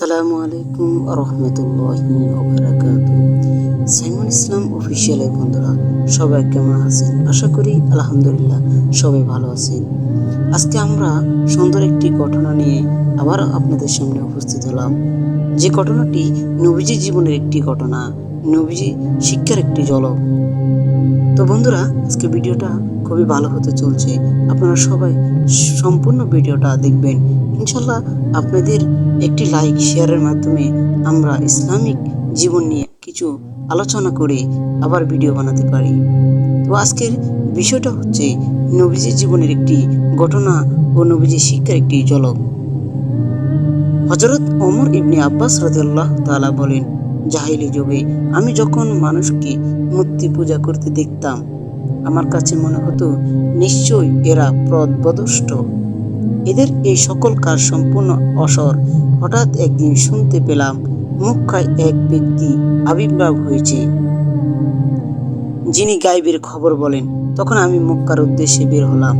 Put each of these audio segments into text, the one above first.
আসসালামু আলাইকুম রহমতুল্লাহি সাইমন ইসলাম অফিসিয়ালের বন্ধুরা, সবাই কেমন আছেন? আশা করি আলহামদুলিল্লাহ সবাই ভালো আছেন। আজকে আমরা সুন্দর একটি ঘটনা নিয়ে আবার আপনাদের সামনে উপস্থিত হলাম। যে ঘটনাটি নবীজি জীবনের একটি ঘটনা, নবীজি শিক্ষার একটি ঝলক। তো বন্ধুরা, আজকে ভিডিওটা খুবই ভালো হতে চলছে। আপনারা সবাই সম্পূর্ণ ভিডিওটা দেখবেন। ইনশাল্লাহ আপনাদের একটি লাইক শেয়ারের মাধ্যমে আমরা ইসলামিক জীবন নিয়ে কিছু আলোচনা করে আবার ভিডিও বানাতে পারি। তো আজকের বিষয়টা হচ্ছে নবীজি জীবনের একটি ঘটনা ও নবীজি শিক্ষার একটি ঝলক। হজরত ওমর ইবনে আব্বাস রাদিয়াল্লাহ তাআলা বলেন, জাহিলি যুগে আমি যখন মানুষকে মূর্তি পূজা করতে দেখতাম, আমার কাছে মনে হতো নিশ্চয়ই এরা প্রদবদষ্ট। এদের এই সকল কাজ সম্পূর্ণ অসর। হঠাৎ একদিন শুনতে পেলাম মক্কায় এক ব্যক্তি আবির্ভাব হয়েছে। যিনি গাইবের খবর বলেন, তখন আমি মক্কার উদ্দেশ্যে বের হলাম।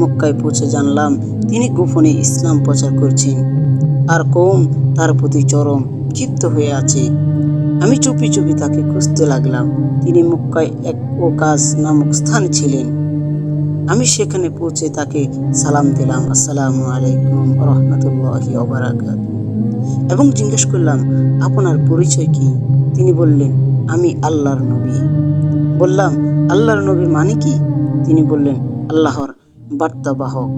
মক্কায় পৌঁছে জানলাম, তিনি গোপনে ইসলাম প্রচার করছেন। আর কৌম তার প্রতি চরম ক্ষিপ্ত হয়ে আছে। আমি চুপি চুপি তাকে খুঁজতে লাগলাম। তিনি মক্কায় এক ও কাজ নামক স্থানে ছিলেন। আমি সেখানে পৌঁছে তাকে সালাম দিলাম, আসসালামু আলাইকুম রহমতুল্লাহি ওবারাকাত। এবং জিজ্ঞেস করলাম, আপনার পরিচয় কি? তিনি বললেন, আমি আল্লাহর নবী। বললাম, আল্লাহর নবী মানে কি? তিনি বললেন, আল্লাহর বার্তাবাহক।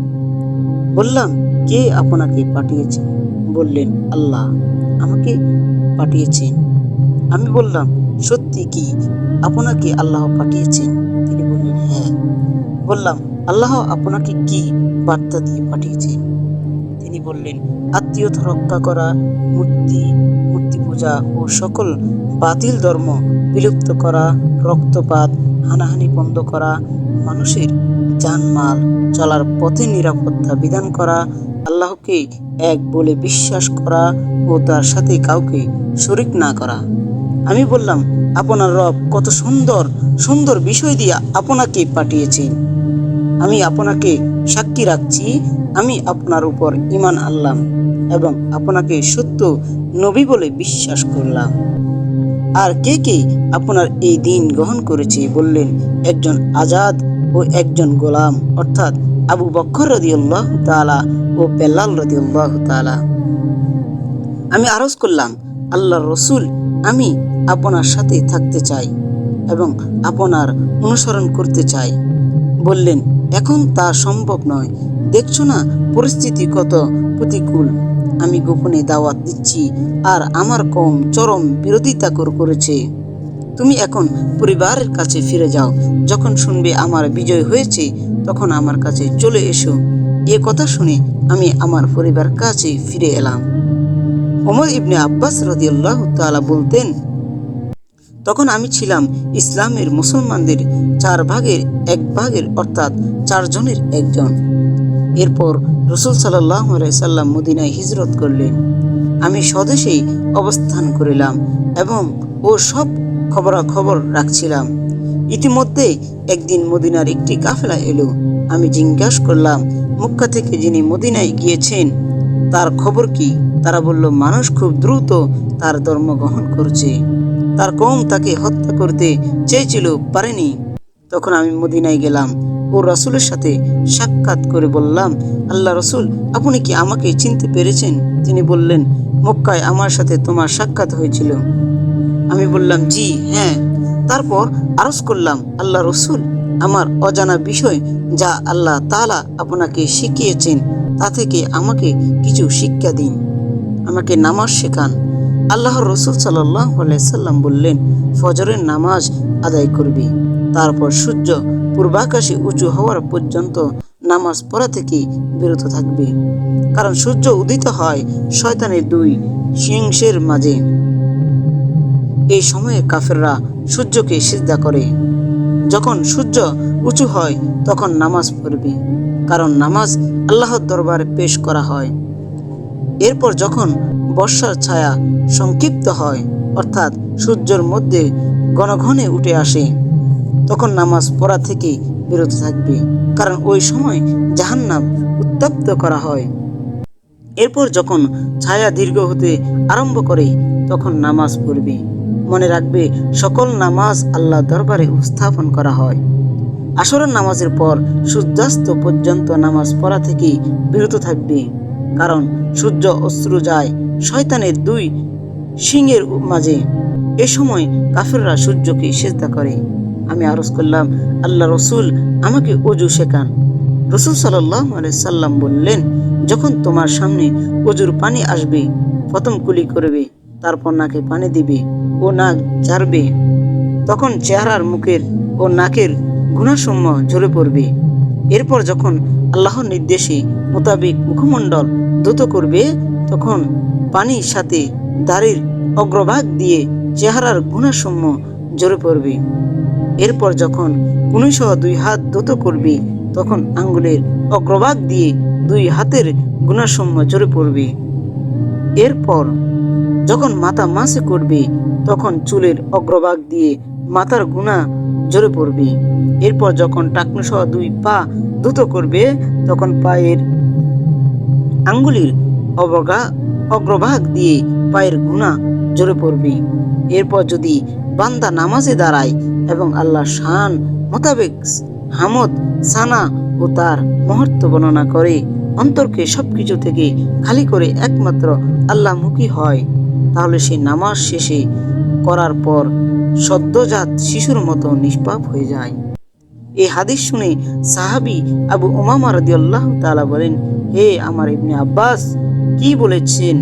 বললাম, কে আপনাকে পাঠিয়েছে? বললেন, আল্লাহ আমাকে পাঠিয়েছেন। আমি বললাম, সত্যি কি আপনাকে আল্লাহ পাঠিয়েছেন? বললাম, আল্লাহ আপনাকে কি বার্তা দিয়ে পাঠিয়েছেন? তিনি বললেন আত্মীয়তা রক্ষা করা, মূর্তি মূর্তি পূজা ও সকল বাতিল ধর্ম বিলুপ্ত করা, রক্তপাত, হানাহানি বন্ধ করা, মানুষের জানমাল চলার পথে নিরাপত্তা বিধান করা, আল্লাহকে এক বলে বিশ্বাস করা ও তার সাথে কাউকে শরিক না করা। আমি বললাম, আপনার রব কত সুন্দর সুন্দর বিষয় দিয়া আপনাকে পাঠিয়েছেন আমি আপনাকে সাক্ষী রাখছি, আমি আপনার উপর ইমান আনলাম এবং আপনাকে সত্য নবী বলে বিশ্বাস করলাম। আর কে কে আপনার এই দিন গ্রহণ করেছে বললেন, একজন আজাদ ও একজন গোলাম, অর্থাৎ আবু বক্কর রদিউল্লাহ তালা ও বেল্লাল রদিউল্লাহ তালা আমি আরজ করলাম আল্লাহ রসুল, আমি আপনার সাথে থাকতে চাই। এবং আপনার অনুসরণ করতে চাই। বললেন, এখন তা সম্ভব নয়। দেখছ না পরিস্থিতি কত প্রতিকূল। আমি গোপনে দাওয়াত দিচ্ছি, আর আমার কম চরম বিরোধিতা করেছে। তুমি এখন পরিবারের কাছে ফিরে যাও। যখন শুনবে আমার বিজয় হয়েছে, তখন আমার কাছে চলে এসো। এ কথা শুনে আমি আমার পরিবার কাছে ফিরে এলাম। ওমর ইবনে আব্বাস রদিয়াল্লাহ তাআলা বলতেন তখন আমি ছিলাম ইসলামের মুসলমানদের চার ভাগের এক ভাগের, অর্থাৎ চারজনের একজন। এরপর রসুল সাল্লাম মদিনায় হিজরত করলেন। আমি স্বদেশেই অবস্থান করিলাম এবং ও সব খবরাখবর রাখছিলাম। ইতিমধ্যে একদিন মদিনার একটি কাফেলা এলো। আমি জিজ্ঞাসা করলাম, মক্কা থেকে যিনি মদিনায় গিয়েছেন, তার খবর কি? তারা বলল, মানুষ খুব দ্রুত তার ধর্ম গ্রহণ করছে। তার কম তাকে হত্যা করতে চেয়েছিল পারেনি। তখন আমি মদিনায় গেলাম। ও রসুলের সাথে সাক্ষাৎ করে বললাম, আল্লাহ রসুল, আপনি কি আমাকে চিনতে পেরেছেন? তিনি বললেন, মক্কায় আমার সাথে তোমার সাক্ষাৎ হয়েছিল। আমি বললাম, জি হ্যাঁ। তারপর আরজ করলাম, আল্লাহ রসুল, আমার অজানা বিষয় যা আল্লাহ তালা আপনাকে শিখিয়েছেন, তা থেকে আমাকে কিছু শিক্ষা দিন। আমাকে নামাজ শেখান। আল্লাহর রসুল সাল্লাম বললেন, ফজরের নামাজ আদায় করবি। তারপর সূর্য পূর্বাকাশে উঁচু হওয়ার পর্যন্ত নামাজ পড়া থেকে বিরত থাকবে। কারণ সূর্য উদিত হয় শয়তানের দুই সিংসের মাঝে। এই সময়ে কাফেররা সূর্যকে সিদ্ধা করে। যখন সূর্য উঁচু হয়, তখন নামাজ পড়বে। কারণ নামাজ আল্লাহর দরবারে পেশ করা হয়। এরপর যখন বর্ষার ছায়া সংক্ষিপ্ত হয়, অর্থাৎ সূর্যের মধ্যে ঘনঘনে উঠে আসে। তখন নামাজ পড়া থেকে বিরত থাকবে, কারণ ওই সময় জাহান্নাম উত্তপ্ত করা হয়। এরপর যখন ছায়া দীর্ঘ হতে আরম্ভ করে, তখন নামাজ পড়বে। মনে রাখবে, সকল নামাজ আল্লাহ দরবারে উপস্থাপন করা হয়। আসরের নামাজের পর সূর্যাস্ত পর্যন্ত নামাজ পড়া থেকে বিরত থাকবে, কারণ সূর্য অশ্রু যায় শয়তানের দুই সিংহের মাঝে। এ সময় কাফেররা সূর্যকে সেজদা করে। আমি আরজ করলাম, আল্লাহ রসুল, আমাকে অজু শেখান। রসুল সাল্লাম বললেন, যখন তোমার সামনে অজুর পানি আসবে, প্রথম কুলি করবে, তারপর নাকে পানি দিবে ও নাক ঝাড়বে। তখন চেহারার মুখের ও নাকের গুণাসম্য ঝরে পড়বে। এরপর যখন আল্লাহর নির্দেশে মোতাবেক মুখমণ্ডল দ্রুত করবে, তখন পানির সাথে দাড়ির অগ্রভাগ দিয়ে চেহারার গুণাসমূহ ঝরে পড়বে। এরপর যখন কুনুসহ দুই হাত দ্রুত করবে, তখন আঙ্গুলের অগ্রভাগ দিয়ে দুই হাতের গুণাসম্য ঝরে পড়বে। এরপর যখন মাথা মাসে করবে, তখন চুলের অগ্রভাগ দিয়ে মাথার গুণা ঝরে পড়বে। এরপর যখন টাকনু সহ দুই পা দ্রুত করবে, তখন পায়ের আঙ্গুলির অবগা অগ্রভাগ দিয়ে পায়ের গুণা ঝরে পড়বে। এরপর যদি বান্দা নামাজে দাঁড়ায় এবং আল্লাহ শান মোতাবেক হামদ, সানা ও তার মহত্ব বর্ণনা করে, অন্তরকে সবকিছু থেকে খালি করে একমাত্র আল্লাহমুখী হয়, তাহলে সে নামাজ শেষে করার পর সদ্যজাত শিশুর মতো নিষ্পাপ হয়ে যায়। এই হাদিস শুনে সাহাবি আবু উমামা রাদিয়াল্লাহু তাআলা বলেন, হে আমার ইবনে আব্বাস কি বলেছেন?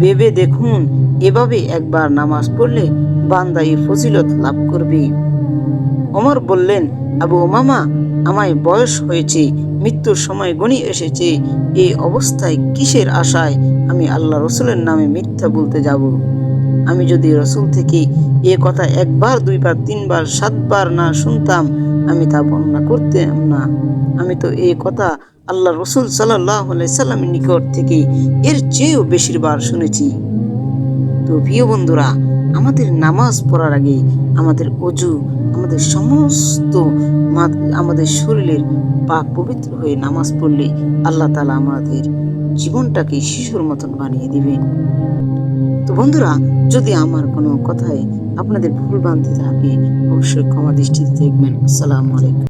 ভেবে দেখুন, এভাবে একবার নামাজ পড়লে বান্দা এই ফজিলত লাভ করবে। ওমর বললেন, আবু উমামা, আমায় বয়স হয়েছে, মৃত্যুর সময় গণি এসেছে এই অবস্থায় কিসের আশায় আমি আল্লাহ রসুলের নামে মিথ্যা বলতে যাব? আমি যদি রসুল থেকে এ কথা একবার, দুইবার, তিনবার, সাতবার না শুনতাম, আমি তা বর্ণনা করতাম না। আমি তো এই কথা আল্লাহ রসুল সাল্লাহ সাল্লামের নিকট থেকে এর চেয়েও বেশিরবার শুনেছি। তো প্রিয় বন্ধুরা, আমাদের নামাজ পড়ার আগে আমাদের অজু আমাদের সমস্ত আমাদের শরীরের পাক পবিত্র হয়ে নামাজ পড়লে আল্লাহ তালা আমাদের জীবনটাকে শিশুর মতন বানিয়ে দিবেন। তো বন্ধুরা, যদি আমার কোনো কথায় আপনাদের ভুল বান্ধে থাকে, অবশ্যই ক্ষমা দৃষ্টিতে দেখবেন। আসসালামু আলাইকুম।